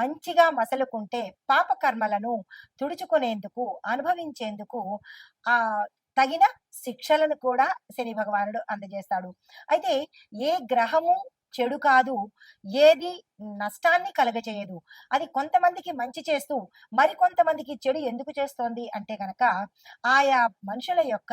మంచిగా మసలుకుంటే పాప కర్మలను తుడుచుకునేందుకు అనుభవించేందుకు ఆ తగిన శిక్షలను కూడా శని భగవానుడు అందజేస్తాడు. అయితే ఏ గ్రహము చెడు కాదు ఏది నష్టాన్ని కలగచేయదు అది కొంతమందికి మంచి చేస్తూ మరి కొంతమందికి చెడు ఎందుకు చేస్తోంది అంటే గనక ఆయా మనుషుల యొక్క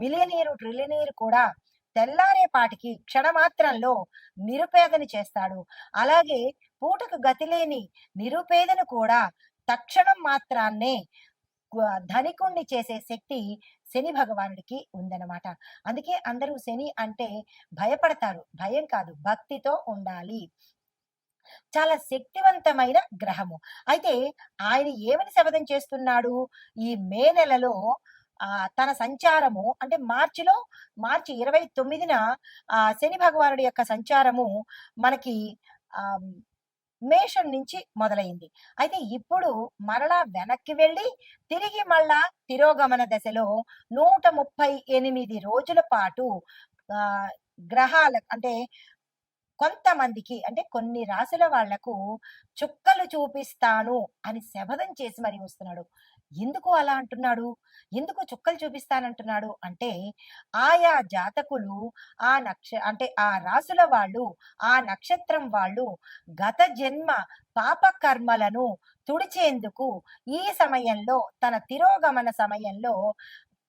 మిలియనీరు ట్రిలియనీరు కూడా తెల్లారేపాటికి క్షణమాత్రంలో నిరుపేదని చేస్తాడు. అలాగే పూటకు గతిలేని నిరుపేదను కూడా తక్షణం మాత్రాన్నే ధనికుణ్ణి చేసే శక్తి శని భగవానుడికి ఉందన్నమాట. అందుకే అందరూ శని అంటే భయపడతారు. భయం కాదు భక్తితో ఉండాలి. చాలా శక్తివంతమైన గ్రహము. అయితే ఆయన ఏమని శపథం చేస్తున్నాడు? ఈ మే నెలలో తన సంచారము అంటే మార్చిలో మార్చి ఇరవై తొమ్మిదిన ఆ శని భగవానుడి యొక్క సంచారము మనకి ఆ మేషం నుంచి మొదలైంది. అయితే ఇప్పుడు మరలా వెనక్కి వెళ్ళి తిరిగి మళ్ళా తిరోగమన దశలో నూట ముప్పై ఎనిమిది రోజుల పాటు ఆ గ్రహాల అంటే కొంతమందికి అంటే కొన్ని రాసుల వాళ్ళకు చుక్కలు చూపిస్తాను అని శపథం చేసి మరి వస్తున్నాడు. ఎందుకు అలా అంటున్నాడు? ఎందుకు చుక్కలు చూపిస్తానంటున్నాడు? అంటే ఆయా జాతకులు ఆ నక్ష అంటే ఆ రాసుల వాళ్ళు ఆ నక్షత్రం వాళ్ళు గత జన్మ పాప కర్మలను తుడిచేందుకు ఈ సమయంలో తన తిరోగమన సమయంలో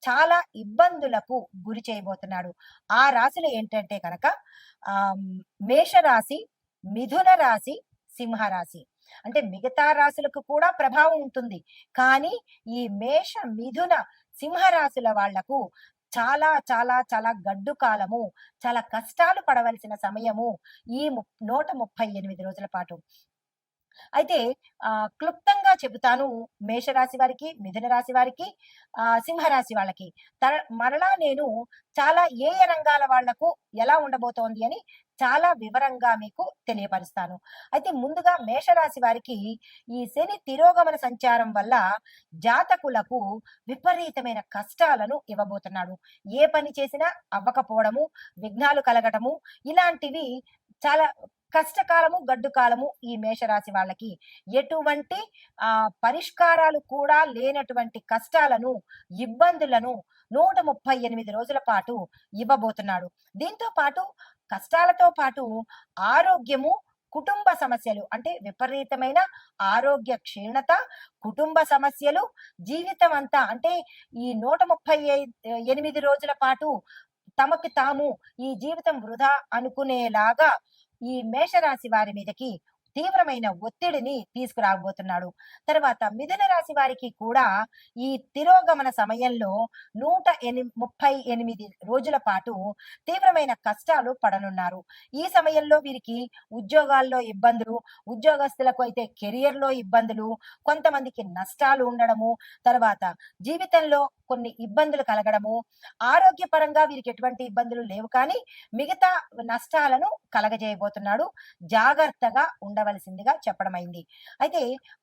చాలా ఇబ్బందులకు గురి చేయబోతున్నాడు. ఆ రాశులు ఏంటంటే కనుక ఆ మేషరాశి మిథున రాశి సింహరాశి. అంటే మిగతా రాశులకు కూడా ప్రభావం ఉంటుంది. కానీ ఈ మేష మిథున సింహరాశుల వాళ్ళకు చాలా చాలా చాలా గడ్డు కాలము చాలా కష్టాలు పడవలసిన సమయము ఈ నూట ముప్పై ఎనిమిది రోజుల పాటు. అయితే ఆ క్లుప్తంగా చెబుతాను మేషరాశి వారికి మిథున రాశి వారికి ఆ సింహరాశి వాళ్ళకి. తర- మరలా నేను చాలా ఏ ఏ రంగాల వాళ్ళకు ఎలా ఉండబోతోంది అని చాలా వివరంగా మీకు తెలియపరుస్తాను. అయితే ముందుగా మేషరాశి వారికి ఈ శని తిరోగమన సంచారం వల్ల జాతకులకు విపరీతమైన కష్టాలను ఇవ్వబోతున్నాడు. ఏ పని చేసినా అవ్వకపోవడము విఘ్నాలు కలగటము ఇలాంటివి చాలా కష్టకాలము గడ్డు కాలము ఈ మేషరాశి వాళ్ళకి. ఎటువంటి ఆ పరిష్కారాలు కూడా లేనటువంటి కష్టాలను ఇబ్బందులను నూట ముప్పై ఎనిమిది రోజుల పాటు ఇవ్వబోతున్నాడు. దీంతో పాటు కష్టాలతో పాటు ఆరోగ్యము కుటుంబ సమస్యలు అంటే విపరీతమైన ఆరోగ్య క్షీణత కుటుంబ సమస్యలు జీవితం అంతా అంటే ఈ నూట ముప్పై ఎనిమిది రోజుల పాటు తమకి తాము ఈ జీవితం వృధా అనుకునేలాగా ఈ మేషరాశి వారి మీదకి తీవ్రమైన ఒత్తిడిని తీసుకురాబోతున్నాడు. తర్వాత మిథున రాశి వారికి కూడా ఈ తిరోగమన సమయంలో నూట ఎని ముప్పై ఎనిమిది రోజుల పాటు తీవ్రమైన కష్టాలు పడనున్నారు. ఈ సమయంలో వీరికి ఉద్యోగాల్లో ఇబ్బందులు ఉద్యోగస్తులకు అయితే కెరియర్లో ఇబ్బందులు కొంతమందికి నష్టాలు ఉండడము తర్వాత జీవితంలో కొన్ని ఇబ్బందులు కలగడము ఆరోగ్యపరంగా వీరికి ఎటువంటి ఇబ్బందులు లేవు కానీ మిగతా నష్టాలను కలగజేయబోతున్నాడు. జాగ్రత్తగా ఉండ ఉండవలసిందిగా చెప్పడమైంది. అయితే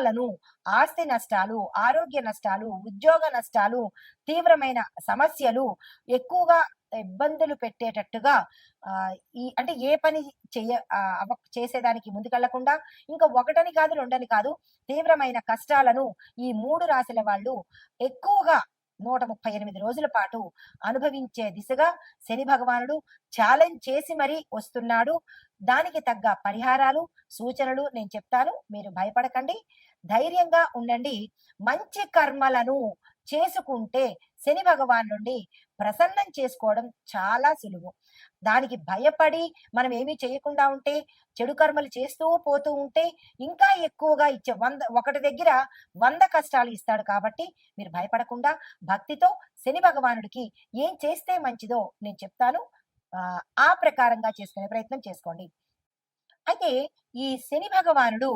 నష్టాలను ఆస్తి నష్టాలు ఆరోగ్య నష్టాలు ఉద్యోగ నష్టాలు తీవ్రమైన సమస్యలు ఎక్కువగా ఇబ్బందులు పెట్టేటట్టుగా ఈ అంటే ఏ పని చేయ చేసేదానికి ముందుకెళ్ళకుండా ఇంకా ఒకటని కాదు రెండని కాదు తీవ్రమైన కష్టాలను ఈ మూడు రాశుల వాళ్ళు ఎక్కువగా నూట ముప్పై ఎనిమిది రోజుల పాటు అనుభవించే దిశగా శని భగవానుడు ఛాలెంజ్ చేసి మరీ వస్తున్నాడు. దానికి తగ్గ పరిహారాలు సూచనలు నేను చెప్తాను. మీరు భయపడకండి. ధైర్యంగా ఉండండి. మంచి కర్మలను చేసుకుంటే శని భగవాన్ నుండి ప్రసన్నం చేసుకోవడం చాలా సులువు. దానికి భయపడి మనం ఏమీ చేయకుండా ఉంటే చెడు కర్మలు చేస్తూ పోతూ ఉంటే ఇంకా ఎక్కువగా ఇచ్చే వంద ఒకటి దగ్గర వంద కష్టాలు ఇస్తాడు కాబట్టి మీరు భయపడకుండా భక్తితో శని భగవానుడికి ఏం చేస్తే మంచిదో నేను చెప్తాను. ఆ, ఆ ప్రకారంగా చేసుకునే ప్రయత్నం చేసుకోండి. అయితే ఈ శని భగవానుడు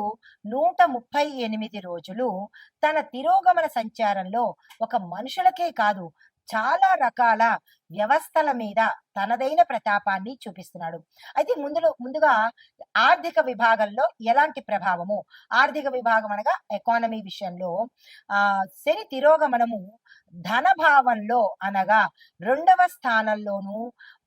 నూట ముప్పై ఎనిమిది రోజులు తన తిరోగమన సంచారంలో ఒక మనుషులకే కాదు చాలా రకాల వ్యవస్థల మీద తనదైన ప్రతాపాన్ని చూపిస్తున్నాడు. అయితే ముందులో ముందుగా ఆర్థిక విభాగంలో ఎలాంటి ప్రభావము? ఆర్థిక విభాగం అనగా ఎకానమీ విషయంలో ఆ శని తిరోగమనము ధన భావంలో అనగా రెండవ స్థానంలోను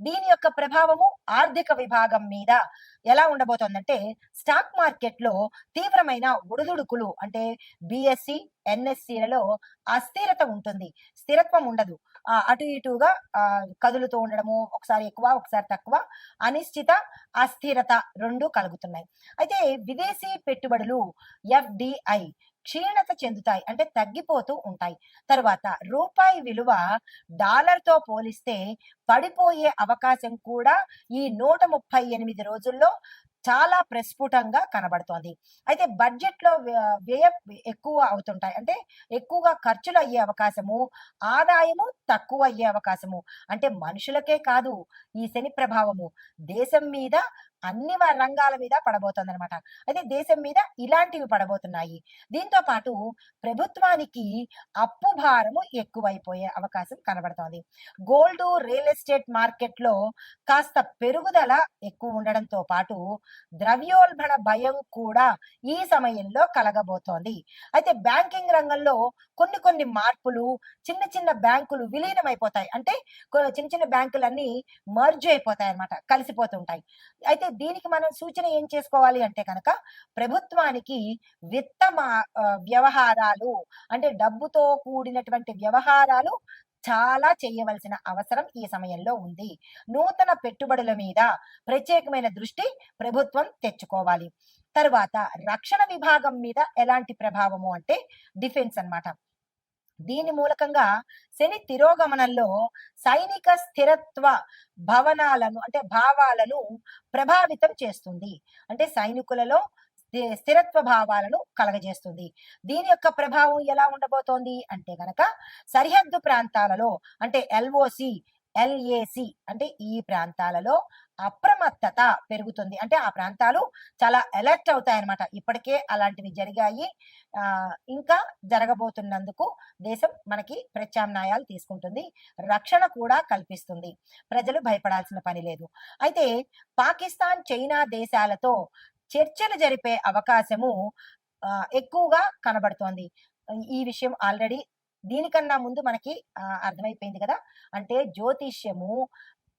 దీని యొక్క ప్రభావము ఆర్థిక విభాగం మీద ఎలా ఉండబోతోందంటే స్టాక్ మార్కెట్లో తీవ్రమైన ఒడిదుడుకులు అంటే బిఎస్సి ఎన్ఎస్సిలలో అస్థిరత ఉంటుంది. స్థిరత్వం ఉండదు. అటు ఇటుగా ఆ, కదులుతూ ఉండడము ఒకసారి ఎక్కువ ఒకసారి తక్కువ అనిశ్చిత అస్థిరత రెండు కలుగుతున్నాయి. అయితే విదేశీ పెట్టుబడులు ఎఫ్డిఐ క్షీణత చెందుతాయి అంటే తగ్గిపోతూ ఉంటాయి. తర్వాత రూపాయి విలువ డాలర్తో పోలిస్తే పడిపోయే అవకాశం కూడా ఈ నూట ముప్పై ఎనిమిది రోజుల్లో చాలా ప్రస్ఫుటంగా కనబడుతోంది. అయితే బడ్జెట్లో వ్య- వ్యయ ఎక్కువ అవుతుంటాయి. అంటే ఎక్కువగా ఖర్చులు అయ్యే అవకాశము ఆదాయము తక్కువ అయ్యే అవకాశము. అంటే మనుషులకే కాదు ఈ శని ప్రభావము. దేశం మీద అన్ని రంగాల మీద పడబోతుంది అనమాట అయితే దేశం మీద ఇలాంటివి పడబోతున్నాయి. దీంతో పాటు ప్రభుత్వానికి అప్పు భారము ఎక్కువైపోయే అవకాశం కనబడుతోంది. గోల్డ్ రియల్ ఎస్టేట్ మార్కెట్లో కాస్త పెరుగుదల ఎక్కువ ఉండడంతో పాటు ద్రవ్యోల్బణ భయం కూడా ఈ సమయంలో కలగబోతోంది. అయితే బ్యాంకింగ్ రంగంలో కొన్ని కొన్ని మార్పులు చిన్న చిన్న బ్యాంకులు విలీనమైపోతాయి. అంటే చిన్న చిన్న బ్యాంకులన్నీ మర్జ్ అయిపోతాయి అన్నమాట కలిసిపోతుంటాయి. అయితే దీనికి మనం సూచన ఏం చేసుకోవాలి అంటే కనుక ప్రభుత్వానికి విత్త మా- వ్యవహారాలు అంటే డబ్బుతో కూడినటువంటి వ్యవహారాలు చాలా చేయవలసిన అవసరం ఈ సమయంలో ఉంది. నూతన పెట్టుబడుల మీద ప్రత్యేకమైన దృష్టి ప్రభుత్వం తెచ్చుకోవాలి. తరువాత రక్షణ విభాగం మీద ఎలాంటి ప్రభావము అంటే డిఫెన్స్ అన్నమాట. దీని మూలకంగా శని తిరోగమనంలో సైనిక స్థిరత్వ భవనాలను అంటే భావాలను ప్రభావితం చేస్తుంది. అంటే సైనికులలో స్థిరత్వ భావాలను కలగజేస్తుంది. దీని యొక్క ప్రభావం ఎలా ఉండబోతోంది అంటే గనక సరిహద్దు ప్రాంతాలలో అంటే ఎల్ఓసి ఎల్ఏసి అంటే ఈ ప్రాంతాలలో అప్రమత్తత పెరుగుతుంది. అంటే ఆ ప్రాంతాలు చాలా అలర్ట్ అవుతాయి అన్నమాట ఇప్పటికే అలాంటివి జరిగాయి. ఆ, ఇంకా జరగబోతున్నందుకు దేశం మనకి ప్రత్యామ్నాయాలు తీసుకుంటుంది. రక్షణ కూడా కల్పిస్తుంది. ప్రజలు భయపడాల్సిన పని లేదు. అయితే పాకిస్తాన్ చైనా దేశాలతో చర్చలు జరిపే అవకాశము ఆ, ఎక్కువగా కనబడుతోంది. ఈ విషయం ఆల్రెడీ దీనికన్నా ముందు మనకి అర్థమైపోయింది కదా? అంటే జ్యోతిష్యము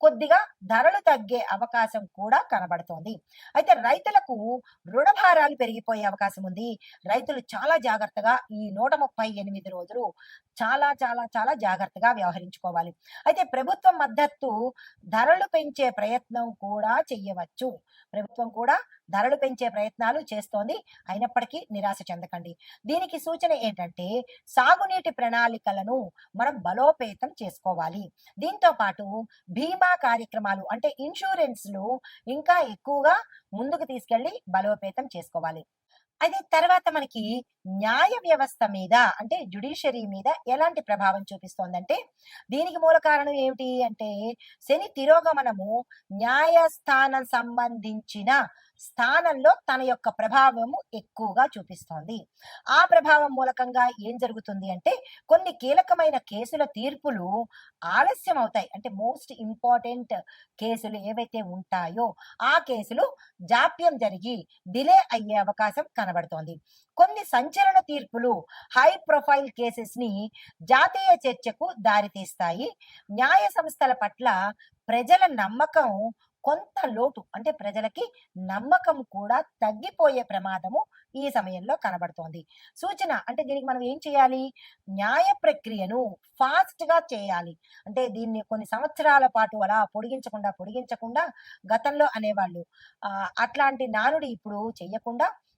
కొద్దిగా ధరలు తగ్గే అవకాశం కూడా కనబడుతోంది. అయితే రైతులకు రుణభారాలు పెరిగిపోయే అవకాశం ఉంది. రైతులు చాలా జాగ్రత్తగా ఈ నూట ముప్పై ఎనిమిది రోజులు చాలా చాలా చాలా జాగ్రత్తగా వ్యవహరించుకోవాలి. అయితే ప్రభుత్వం మద్దతు ధరలు పెంచే ప్రయత్నం కూడా చెయ్యవచ్చు. ప్రభుత్వం కూడా ధరలు పెంచే ప్రయత్నాలు చేస్తోంది. అయినప్పటికీ నిరాశ చెందకండి. దీనికి సూచన ఏంటంటే సాగునీటి ప్రణాళికలను మనం బలోపేతం చేసుకోవాలి. దీంతో పాటు బీమా కార్యక్రమాలు అంటే ఇన్సూరెన్స్లు ఇంకా ఎక్కువగా ముందుకు తీసుకెళ్ళి బలోపేతం చేసుకోవాలి. అది తర్వాత మనకి న్యాయ వ్యవస్థ మీద అంటే జుడిషియరీ మీద ఎలాంటి ప్రభావం చూపిస్తోందంటే దీనికి మూల కారణం ఏమిటి అంటే శని తిరోగమనము న్యాయస్థానం సంబంధించిన స్థానంలో తన యొక్క ప్రభావము ఎక్కువగా చూపిస్తోంది. ఆ ప్రభావం మూలకంగా ఏం జరుగుతుంది అంటే కొన్ని కీలకమైన కేసుల తీర్పులు ఆలస్యం అవుతాయి అంటే మోస్ట్ ఇంపార్టెంట్ కేసులు ఏవైతే ఉంటాయో ఆ కేసులు జాప్యం జరిగి డిలే అయ్యే అవకాశం కనబడుతోంది. కొన్ని సంచలన తీర్పులు హై ప్రొఫైల్ కేసెస్ని జాతీయ చర్చకు దారితీస్తాయి. న్యాయ సంస్థల పట్ల ప్రజల నమ్మకం కొంత లోటు అంటే ప్రజలకి నమ్మకం కూడా తగ్గిపోయే ప్రమాదము ఈ సమయంలో కనబడుతోంది. సూచన అంటే దీనికి మనం ఏం చేయాలి? న్యాయ ప్రక్రియను ఫాస్ట్గా చేయాలి. అంటే దీన్ని కొన్ని సంవత్సరాల పాటు అలా పొడిగించకుండా పొడిగించకుండా గతంలో అనేవాళ్ళు అట్లాంటి నానుడి ఇప్పుడు చెయ్యకుండా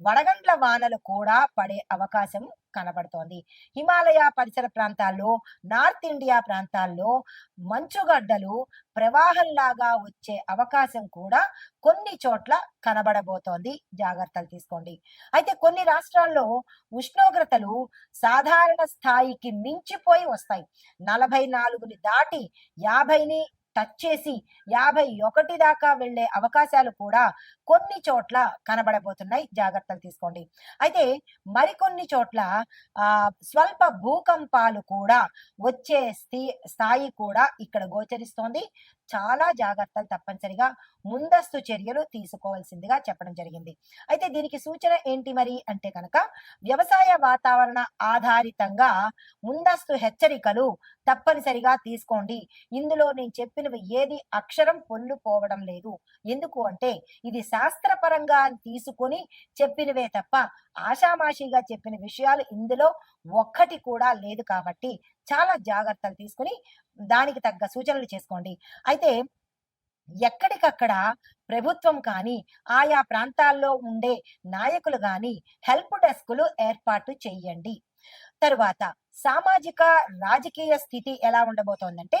వడగండ్ల వానలు కూడా పడే అవకాశం కనబడుతోంది. హిమాలయ పరిసర ప్రాంతాల్లో నార్త్ ఇండియా ప్రాంతాల్లో మంచుగడ్డలు ప్రవాహంలాగా వచ్చే అవకాశం కూడా కొన్ని చోట్ల కనబడబోతోంది. జాగ్రత్తలు తీసుకోండి. అయితే కొన్ని రాష్ట్రాల్లో ఉష్ణోగ్రతలు సాధారణ స్థాయికి మించిపోయి వస్తాయి. నలభై నాలుగుని దాటి యాభైని టచ్ చేసి యాభై ఒకటి దాకా వెళ్ళే అవకాశాలు కూడా కొన్ని చోట్ల కనబడబోతున్నాయి. జాగ్రత్తలు తీసుకోండి. అయితే మరికొన్ని చోట్ల ఆ స్వల్ప భూకంపాలు కూడా వచ్చే స్థి స్థాయి కూడా ఇక్కడ గోచరిస్తోంది. చాలా జాగ్రత్తలు తప్పనిసరిగా ముందస్తు చర్యలు తీసుకోవాల్సిందిగా చెప్పడం జరిగింది. అయితే దీనికి సూచన ఏంటి మరి అంటే కనుక వ్యవసాయ వాతావరణ ఆధారితంగా ముందస్తు హెచ్చరికలు తప్పనిసరిగా తీసుకోండి. ఇందులో నేను చెప్పినవి ఏది అక్షరం పొల్లుపోవడం లేదు. ఎందుకు అంటే ఇది శాస్త్రపరంగా తీసుకొని చెప్పినవే తప్ప ఆషామాషిగా చెప్పిన విషయాలు ఇందులో ఒక్కటి కూడా లేదు కాబట్టి చాలా జాగ్రత్తలు తీసుకుని దానికి తగ్గ సూచనలు చేసుకోండి. అయితే ఎక్కడికక్కడ ప్రభుత్వం కానీ ఆయా ప్రాంతాల్లో ఉండే నాయకులు కానీ హెల్ప్ డెస్కులు ఏర్పాటు చేయండి. తరువాత సామాజిక రాజకీయ స్థితి ఎలా ఉండబోతోందంటే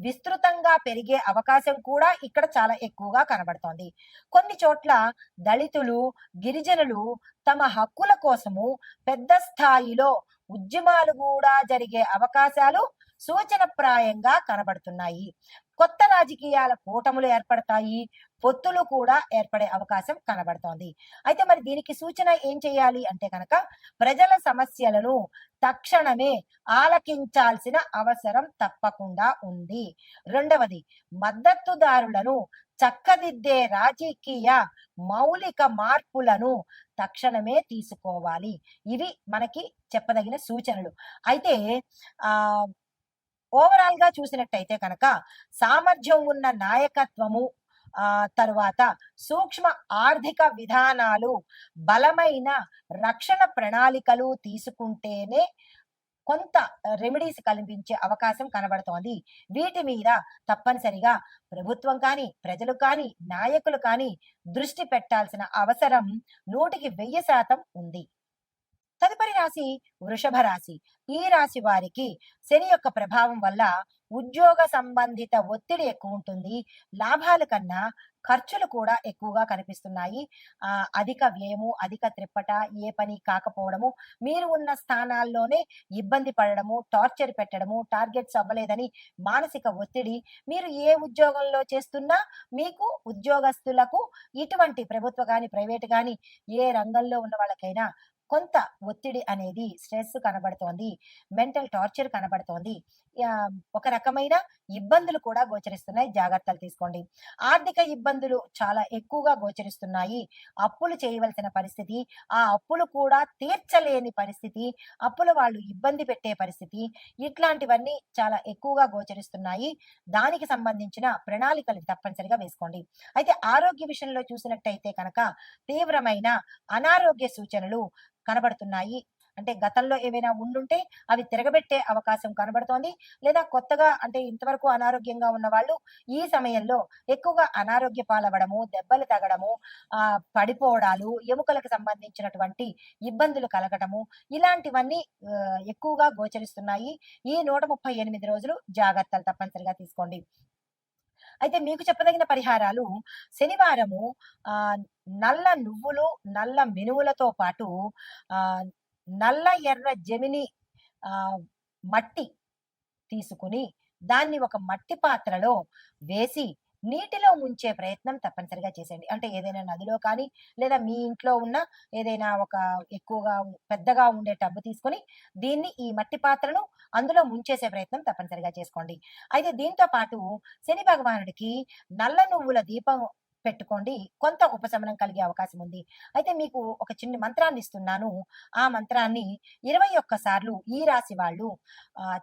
విస్తృతంగా పెరిగే అవకాశం కూడా ఇక్కడ చాలా ఎక్కువగా కనబడుతోంది. కొన్ని చోట్ల దళితులు గిరిజనులు తమ హక్కుల కోసము పెద్ద స్థాయిలో ఉద్యమాలు కూడా జరిగే అవకాశాలు సూచనప్రాయంగా కనబడుతున్నాయి. కొత్త రాజకీయాల కూటములు ఏర్పడతాయి. పొత్తులు కూడా ఏర్పడే అవకాశం కనబడుతోంది. అయితే మరి దీనికి సూచన ఏం చేయాలి అంటే కనుక ప్రజల సమస్యలను తక్షణమే ఆలకించాల్సిన అవసరం తప్పకుండా ఉంది. రెండవది మద్దతుదారులను చక్కదిద్దే రాజకీయ మౌలిక మార్పులను తక్షణమే తీసుకోవాలి. ఇవి మనకి చెప్పదగిన సూచనలు. అయితే ఆ ఓవరాల్గా చూసినట్టయితే కనుక సామర్థ్యం ఉన్న నాయకత్వము తరువాత సూక్ష్మ ఆర్థిక విధానాలు బలమైన రక్షణ ప్రణాళికలు తీసుకుంటేనే కొంత రెమెడీస్ కల్పించే అవకాశం కనబడుతోంది. వీటి మీద తప్పనిసరిగా ప్రభుత్వం కానీ ప్రజలు కానీ నాయకులు కానీ దృష్టి పెట్టాల్సిన అవసరం నూటికి వెయ్యి శాతం ఉంది. తదుపరి రాశి వృషభ రాశి. ఈ రాశి వారికి శని యొక్క ప్రభావం వల్ల ఉద్యోగ సంబంధిత ఒత్తిడి ఎక్కువ ఉంటుంది లాభాల కన్నా ఖర్చులు కూడా ఎక్కువగా కనిపిస్తున్నాయి. ఆ అధిక వ్యయము అధిక త్రిప్పట ఏ పని కాకపోవడము మీరు ఉన్న స్థానాల్లోనే ఇబ్బంది పడడము టార్చర్ పెట్టడము టార్గెట్స్ అవ్వలేదని మానసిక ఒత్తిడి. మీరు ఏ ఉద్యోగంలో చేస్తున్నా మీకు ఉద్యోగస్తులకు ఇటువంటి ప్రభుత్వ కానీ ప్రైవేట్ కానీ ఏ రంగంలో ఉన్న వాళ్ళకైనా కొంత ఒత్తిడి అనేది స్ట్రెస్ కనబడుతోంది మెంటల్ టార్చర్ కనబడుతోంది. ఒక రకమైన ఇబ్బందులు కూడా గోచరిస్తున్నాయి. జాగ్రత్తలు తీసుకోండి. ఆర్థిక ఇబ్బందులు చాలా ఎక్కువగా గోచరిస్తున్నాయి. అప్పులు చేయవలసిన పరిస్థితి ఆ అప్పులు కూడా తీర్చలేని పరిస్థితి అప్పుల వాళ్ళు ఇబ్బంది పెట్టే పరిస్థితి ఇట్లాంటివన్నీ చాలా ఎక్కువగా గోచరిస్తున్నాయి. దానికి సంబంధించిన ప్రణాళికలు తప్పనిసరిగా వేసుకోండి. అయితే ఆరోగ్య విషయంలో చూసినట్టయితే కనుక తీవ్రమైన అనారోగ్య సూచనలు కనబడుతున్నాయి. అంటే గతంలో ఏవైనా ఉండుంటే అవి తిరగబెట్టే అవకాశం కనబడుతోంది. లేదా కొత్తగా అంటే ఇంతవరకు అనారోగ్యంగా ఉన్న వాళ్ళు ఈ సమయంలో ఎక్కువగా అనారోగ్య పాలవడము దెబ్బలు తగడము ఆ పడిపోవడాలు ఎముకలకు సంబంధించినటువంటి ఇబ్బందులు కలగటము ఇలాంటివన్నీ ఎక్కువగా గోచరిస్తున్నాయి. ఈ నూట ముప్పై ఎనిమిది రోజులు జాగ్రత్తలు తప్పనిసరిగా తీసుకోండి. అయితే మీకు చెప్పదగిన పరిహారాలు శనివారము ఆ నల్ల నువ్వులు నల్ల మినుములతో పాటు ఆ నల్ల ఎర్ర జమిని ఆ మట్టి తీసుకుని దాన్ని ఒక మట్టి పాత్రలో వేసి నీటిలో ముంచే ప్రయత్నం తప్పనిసరిగా చేసేయండి. అంటే ఏదైనా నదిలో కానీ లేదా మీ ఇంట్లో ఉన్న ఏదైనా ఒక ఎక్కువగా పెద్దగా ఉండే టబ్బు తీసుకొని దీన్ని ఈ మట్టి పాత్రను అందులో ముంచేసే ప్రయత్నం తప్పనిసరిగా చేసుకోండి. అయితే దీంతో పాటు శని భగవానుడికి నల్ల నువ్వుల దీపం పెట్టుకోండి. కొంత ఉపశమనం కలిగే అవకాశం ఉంది. అయితే మీకు ఒక చిన్న మంత్రాన్ని ఇస్తున్నాను. ఆ మంత్రాన్ని ఇరవై ఒక్క సార్లు ఈ రాశి వాళ్ళు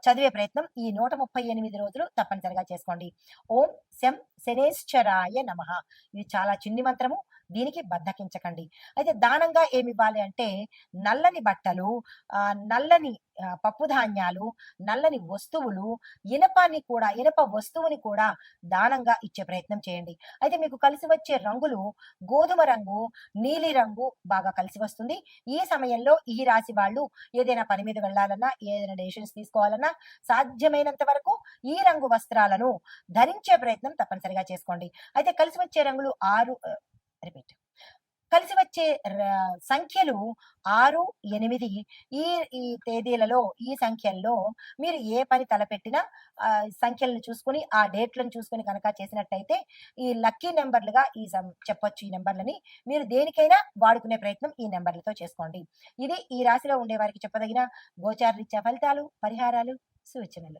చదివే ప్రయత్నం ఈ నూట ముప్పై ఎనిమిది రోజులు తప్పనిసరిగా చేసుకోండి. ఓం శం శనేశ్వరాయ నమ. ఇది చాలా చిన్ని మంత్రము. దీనికి బద్దకించకండి. అయితే దానంగా ఏమి ఇవ్వాలి అంటే నల్లని బట్టలు ఆ, నల్లని పప్పు ధాన్యాలు నల్లని వస్తువులు ఇనపాన్ని కూడా ఇనప వస్తువుని కూడా దానంగా ఇచ్చే ప్రయత్నం చేయండి. అయితే మీకు కలిసి వచ్చే రంగులు గోధుమ రంగు నీలి రంగు బాగా కలిసి వస్తుంది. ఈ సమయంలో ఈ రాశి వాళ్ళు ఏదైనా పని మీద వెళ్ళాలన్నా ఏదైనా డెసిషన్స్ తీసుకోవాలన్నా సాధ్యమైనంత వరకు ఈ రంగు వస్త్రాలను ధరించే ప్రయత్నం తప్పనిసరిగా చేసుకోండి. అయితే కలిసి వచ్చే రంగులు ఆరు రిపీట్ కలిసి వచ్చే సంఖ్యలు ఆరు ఎనిమిది ఈ ఈ తేదీలలో ఈ సంఖ్యల్లో మీరు ఏ పని తలపెట్టినా సంఖ్యలను చూసుకొని ఆ డేట్లను చూసుకొని కనుక చేసినట్టయితే ఈ లక్కీ నెంబర్లుగా ఈ సం- చెప్పొచ్చు ఈ నెంబర్లని మీరు దేనికైనా వాడుకునే ప్రయత్నం ఈ నెంబర్లతో చేసుకోండి. ఇది ఈ రాశిలో ఉండే వారికి చెప్పదగిన గోచార రీత్యా ఫలితాలు పరిహారాలు సూచనలు.